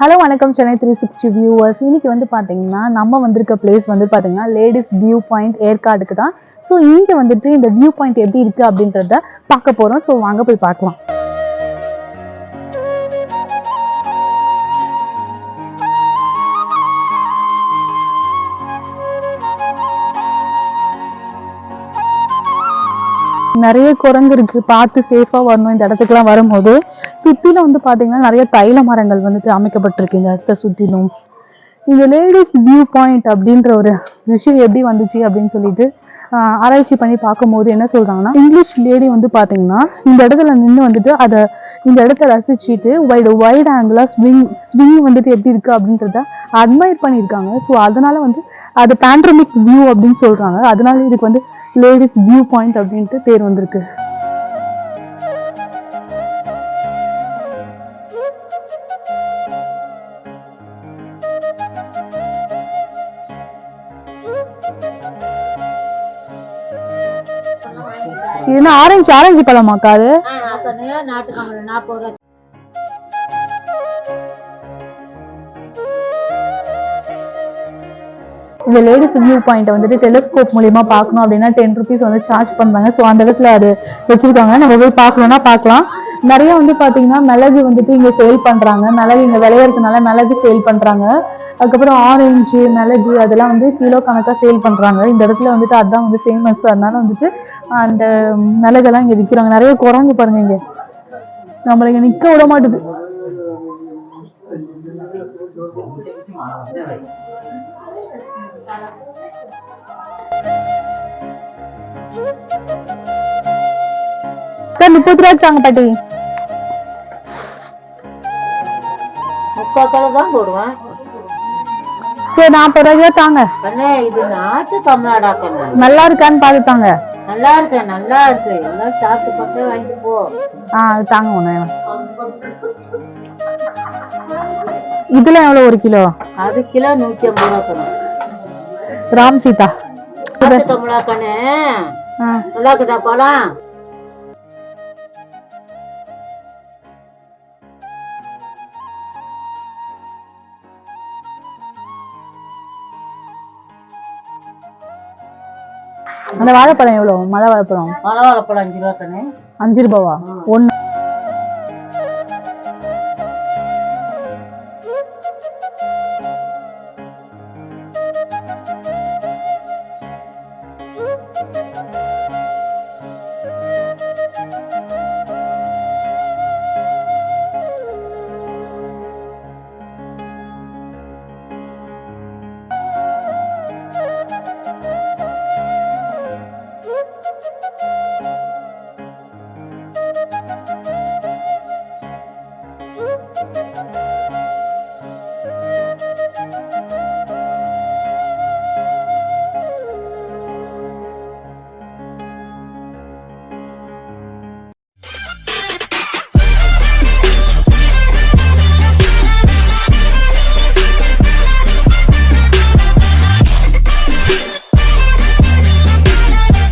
Hello வணக்கம். Chennai three sixty viewers இன்னைக்கு வந்து பார்த்தீங்கன்னா நம்ம வந்திருக்க பிளேஸ் வந்து பார்த்தீங்கன்னா லேடிஸ் வியூ பாயிண்ட் ஏற்காடுக்கு தான். ஸோ இங்கே வந்துட்டு இந்த வியூ பாயிண்ட் எப்படி இருக்குது அப்படின்றத பார்க்க போகிறோம் ஸோ வாங்க போய் பார்க்கலாம். நிறைய குரங்கு இருக்கு. பார்த்து சேஃபா வரணும். இந்த இடத்துக்குலாம் வரும்போது சுத்திலும் வந்து பாத்தீங்கன்னா நிறைய தைல மரங்கள் வந்துட்டு அமைக்கப்பட்டிருக்கு. இந்த இடத்த சுத்திலும். இந்த லேடிஸ் வியூ பாயிண்ட் அப்படின்ற ஒரு விஷயம் எப்படி வந்துச்சு அப்படின்னு சொல்லிட்டு ஆராய்ச்சி பண்ணி பார்க்கும்போது என்ன சொல்கிறாங்கன்னா இங்கிலீஷ் லேடி வந்து பார்த்தீங்கன்னா இந்த இடத்துல நின்று வந்துட்டு அதை இந்த இடத்த ரசிச்சுட்டு வைடு வைட் ஆங்கிளாக ஸ்விங் ஸ்விங் வந்துட்டு எப்படி இருக்குது அப்படின்றத அட்மையர் பண்ணியிருக்காங்க. ஸோ அதனால் வந்து அது பேண்ட்ரமிக் வியூ அப்படின்னு சொல்கிறாங்க அதனால இதுக்கு வந்து லேடிஸ் வியூ பாயிண்ட் அப்படின்ட்டு பேர் வந்திருக்கு. இது என்ன ஆரஞ்சு ஆரஞ்சு பழமாக்கா அது நாட்டு நாற்பது ரூபா இந்த லேடிஸ் வியூ பாயிண்ட் வந்துட்டு டெலிஸ்கோப் மூலியமா பார்க்கணும் அப்படின்னா டென் ருபீஸ் வந்து சார்ஜ் பண்றாங்க ஸோ அந்த இடத்துல அது வச்சிருக்காங்க. நம்ம போய் பார்க்கணும்னா பார்க்கலாம். நிறைய வந்து பார்த்தீங்கன்னா மிளகு வந்துட்டு இங்கே சேல் பண்ணுறாங்க மிளகு இங்கே விளையறதுனால மிளகு சேல் பண்ணுறாங்க அதுக்கப்புறம் ஆரஞ்சு மிளகு அதெல்லாம் வந்து கிலோ கணக்காக சேல் பண்ணுறாங்க இந்த இடத்துல வந்துட்டு அதுதான் வந்து ஃபேமஸ் அதனால வந்துட்டு அந்த மிளகெல்லாம் இங்கே விற்கிறாங்க நிறைய குரங்கு பாருங்க இங்கே. நம்மளை இங்கே நிற்க விட மாட்டுது. சார் முப்பது ரூபாய்க்கு தாங்க பாட்டி. முக்கால் கிலோ தான் போடுவேன். சரி நாற்பது ரூபாய்க்கு தாங்க. அண்ணே இது நாட்டு கமலாடா கண்ணு. நல்லா இருக்கான்னு பார்த்து தாங்க நல்லா இருக்கு நல்லா இருக்கு. எல்லாம் சாப்பிட்டு பக்கம் வாங்கிட்டு போ. ஆ அது தாங்க ஒண்ணு இதுல எவ்வளவு ஒரு கிலோ? அது கிலோ நூத்தி ஐம்பது ரூபா கண்ணு. ராம் சீதா. கமலா கண்ணு. நல்லா இருக்குதா பழம்? அந்த வாழைப்பழம் எவ்வளவு? மலை வாழைப்பழம். மலை வாழைப்பழம் அஞ்சு ரூபா கண்ணு அஞ்சு ரூபாவா? ஒண்ணு.